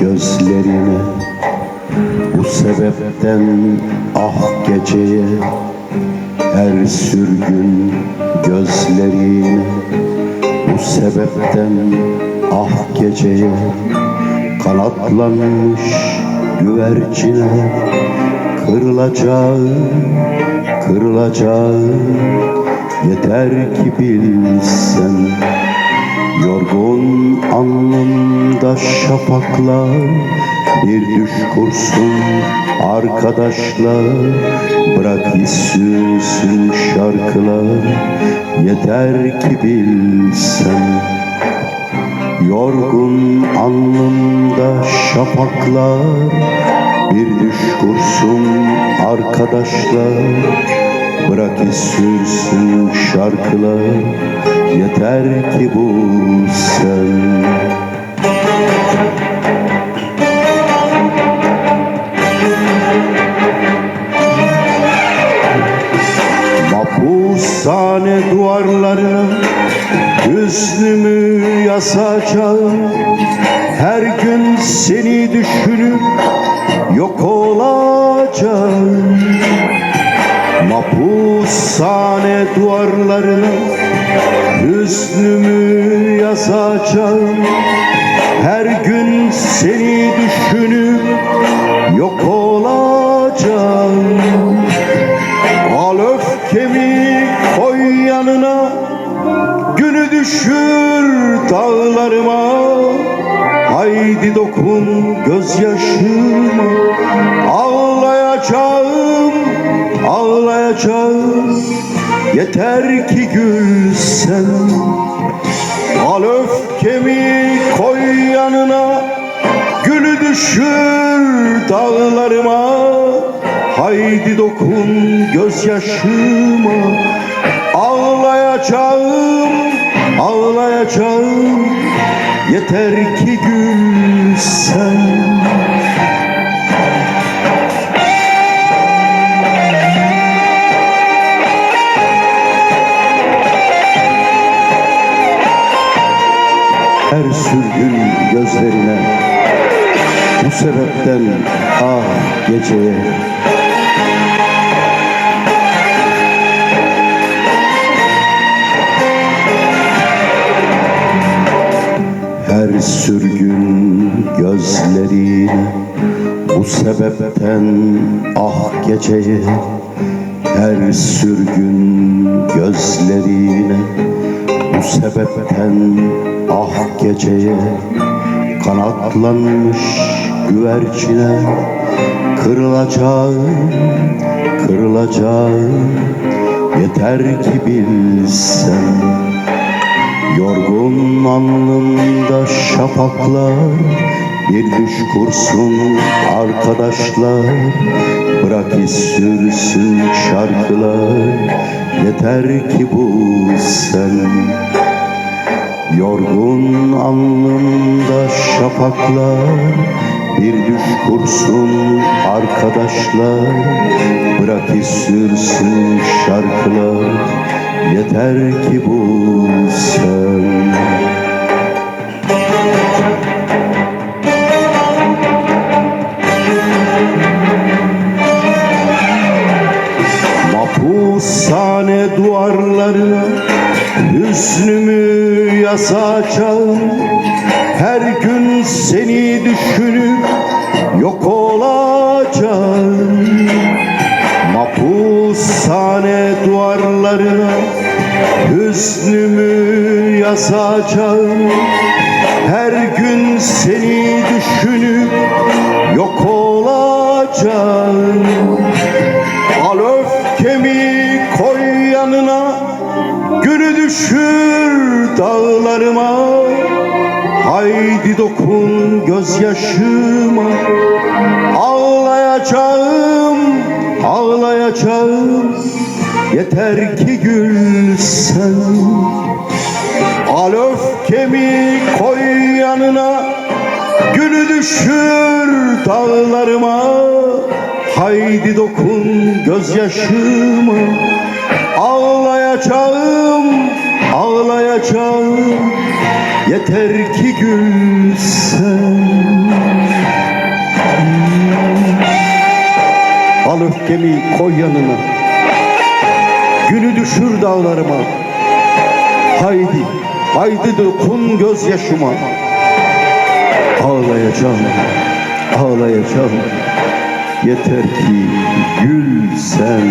gözlerine. Bu sebepten ah geceye Her sürgün gözlerine. Bu sebepten ah geceye Kanatlanmış güvercine. Kırılacağı, kırılacağı Yeter ki bilsen. Yorgun alnımda şafaklar Bir düş kursun arkadaşlar. Bırak süsün şarkılar Yeter ki bilsen. Yorgun alnımda şafaklar Bir düş kursun arkadaşlar. Bırak sürsün şarkılar Yeter ki bu sen. Mahpushane duvarlarına Hüznümü yasacağım Her gün seni düşünüp yok olacağım. Mahpushane duvarlarına Hüznümü yazacağım Her gün seni düşünüp yok olacağım. Al öfkemi koy yanına. Günü düşür dağlarıma. Haydi dokun gözyaşıma. Ağlayacağım, ağlayacağım. Yeter ki gülsen Al öfkemi koy yanına Gülü düşür dağlarıma. Haydi dokun gözyaşıma Ağlayacağım, ağlayacağım. Yeter ki gülsen Her sürgün gözlerine Bu sebepten ah geceye. Her sürgün gözlerine Bu sebepten ah geceye. Her sürgün gözlerine Bu sebepten ah geceye Kanatlanmış güvercine Kırılacağı, kırılacağı Yeter ki bilsen. Yorgun alnımda şafaklar Bir düş kursun arkadaşlar Bırak sürsün şarkılar. Yeter ki bu sen. Yorgun alnımda şafaklar. Bir düş kursun arkadaşlar. Bırak sürsün şarkılar. Yeter ki bu Mapushane duvarlarına Hüznümü yazacağım Her gün seni düşünüp yok olacağım. Mapushane duvarlarına Hüznümü yazacağım Her gün seni düşünüp yok olacağım Haydi dokun gözyaşıma. Ağlayacağım, ağlayacağım. Yeter ki gülsen. Al öfkemi koy yanına. Günü düşür dağlarıma. Haydi dokun gözyaşıma. Ağlayacağım, ağlayacağım Yeter ki gülsen. Öfkemi koy yanına. Günü düşür dağlarıma. Haydi, haydi dokun gözyaşıma. Ağlayacağım, ağlayacağım. Yeter ki gül sen